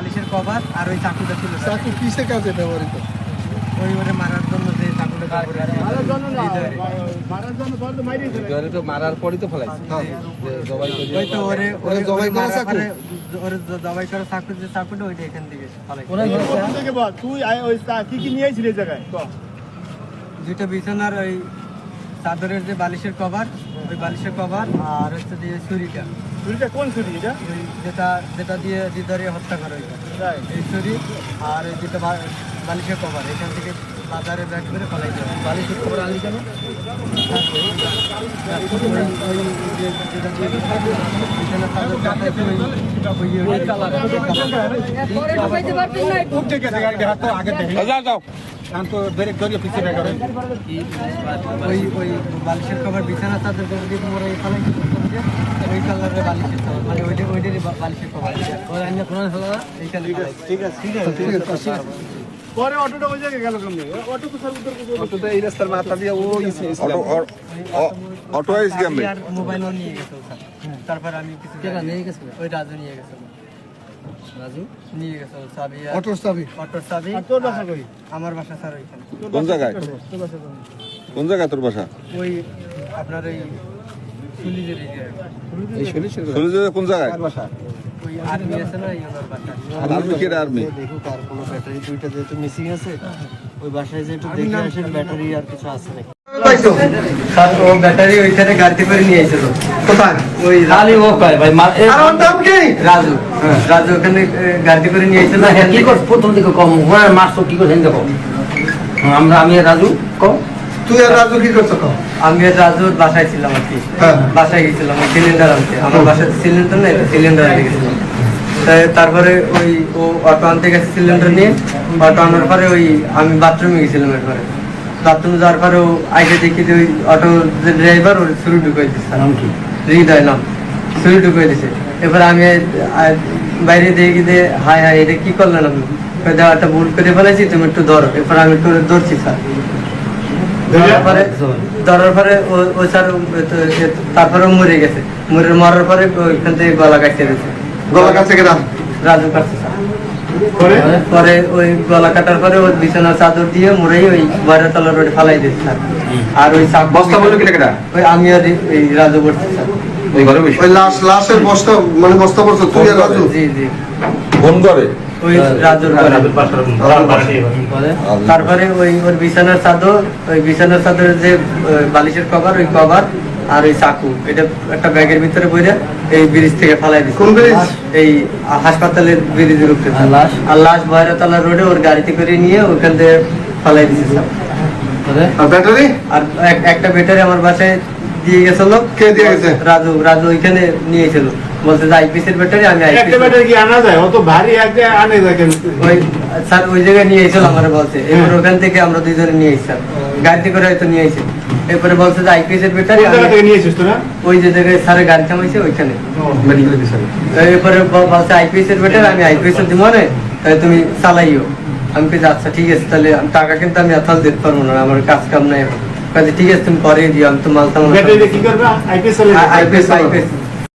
বালিশের কভার আর ওই চাকুটা ছিল চাকু কিসে কাজে ব্যবহৃত? ওই ওরে মারার জন্য যে চাকুটা ব্যবহার জলে তো মারার পরই তো ফেলাইছে। হ্যাঁ। জবাই করে ওই তো ওরে ওরে ওরে জবাই করা চাকু? ওরে জবাই করা চাকু যে চাকুটা ওইটা এখান থেকে ফালাই প্রথম থেকে বল তুই ওই কি কি জায়গায়? বিছানার ওই চাদরের যে বালিশের কভার ওই বালিশের কভার আর হচ্ছে দিয়ে ছুরিটা ছুরিটা কোন ছুরি এটা ওই যেটা যেটা দিয়ে দিদারে হত্যা করা হয়েছে তাই। এই ছুরি আর ওই যেটা বালিশের কভার এখান থেকে বাজারে ব্যাগ করে ফলাই দেওয়া বালিশের কভার আনলি কেন এখন তো ব্রেক ধরিয়ে পিছিয়ে ব্যাগ করে ওই ওই বালিশের কভার বিছানা চাদর করে দিয়ে মোড়ে ফলাই ওই কালারের বালিশের কভার মানে ওইটা ওইটারই বালিশের কভার। ওই অন্য কোনো হলো না এইখানে ঠিক আছে ঠিক আছে ঠিক আছে পরে অটোটা ওই জায়গায় গেল কেমনে? অটো তো স্যার উত্তর করতে অটোতে এই রাস্তার মাথা দিয়ে ও অটো অ- অ- অটো আইস গেমে আর নিয়ে গেছে স্যার। তারপর আমি কিছু নিয়ে গেছে। ওই রাজু নিয়ে গেছে। আমার বাসা স্যার কোন জায়গায়? কোন? জায়গায় তোর বাসা? ওই আপনার এই কোন জায়গায়? আর্মি দুইটা যেহেতু মিসিং আছে ওই বাসায় যে একটু দেখে আসেন ব্যাটারি আর কিছু আছে নাকি? স্যার ও ব্যাটারি ওইখানে গাড়িতে করে নিয়ে এসেছিল কোথায়? ওই খালি ও কয় ভাই মা- আর ওর নাম কি? রাজু। রাজু ওখানে গাড়িতে করে নিয়ে এসেছিল কি করছ? প্রথম দিকে কম। ওরা মাস কি করছেন দেখো আমরা আমি রাজু কম। তুই আর রাজু কি করছ কও? আমি আর রাজুর বাসায় ছিলাম আর কি। হ্যাঁ। বাসায় গেছিলাম সিলিন্ডার আনতে। আমার বাসায় সিলিন্ডার নেই সিলিন্ডার আনতে গেছিলাম। তারপরে ওই ও অটো আনতে গেছে সিলিন্ডার নিয়ে। অটো আনার পরে ওই আমি বাথরুমে গেছিলাম এরপরে বাথরুমে যাওয়ার দেখি যে ওই অটো যে ড্রাইভার ওর দিচ্ছে নাম কি? হৃদয় নাম। দিছে। এবার আমি বাইরে দেখি যে হাই হাই এটা কি করলেন আপনি? ভুল করে ফেলেছি তুমি একটু ধরো। এরপর আমি একটু ধরছি স্যার। ধরার পরে ও- স্যার তারপরে মরে গেছে। মরে মরার পরে ওইখান থেকে গলা কাটতে দিয়েছে গলা কাছে রাজু কাটছে স্যার। পরে? পরে ওই গলা কাটার পরে ওই বিছানার চাদর দিয়ে মরেই ওই বাইরেতলা রোডে ফালাই দিচ্ছে স্যার। আর ওই বস্তা বলল কি লেখা ওই আমি আর এই- রাজু স্যার। ওই লাশ লাশের বস্তা মানে বস্তা পড়ছো তুই আর রাজু? জি জি। ফোন করে? ওই রাজুর তারপরে ওই ওর বিছানার চাদর ওই বিছানার চাদরের যে বালিশের কভার ওই কভার আর ওই চাকু এটা একটা ব্যাগের ভিতরে বইরে এই ব্রিজ থেকে ফালাই দিচ্ছে কোন ব্রিজ? এই হাসপাতালের ব্রিজের উপরে। আর লাশ? আর লাশ ভৈরতলা রোডে ওর গাড়িতে করে নিয়ে ওখান থেকে ফালাই দিচ্ছে স্যার। আর? ব্যাটারি আর একটা ব্যাটারি আমার বাসায় দিয়ে গেছিল। কে দিয়ে গেছে? রাজু রাজু ওইখানে নিয়েছিল। বলছে যে আইপিএস এর ব্যাটারি আমি একটা ব্যাটারি কি আনা যায়? অত ভারী একটা আনে যায় কেন ওই স্যার ওই জায়গায় নিয়ে এসেছিল আমার বলছে। এবার ওখান থেকে আমরা দুইজনে নিয়ে এসেছি স্যার গাড়িতে করে হয়তো নিয়ে এরপরে বলছে যে আইপিএস এর ওই যে জায়গায় স্যারের গাড়ি থামাইছে ওইখানে। মেডিকেল এরপরে বলছে আইপিএস এর ব্যাটারি আমি আইপিএস এর দিব না তাহলে তুমি চালাইও। আমি কে আচ্ছা ঠিক আছে তাহলে টাকা কিন্তু আমি এত দিতে পারব না আমার কাজ কাম নাই। কাজে ঠিক আছে তুমি করে দিও আমি তো মাল তামাল আইপিএস আইপিএস।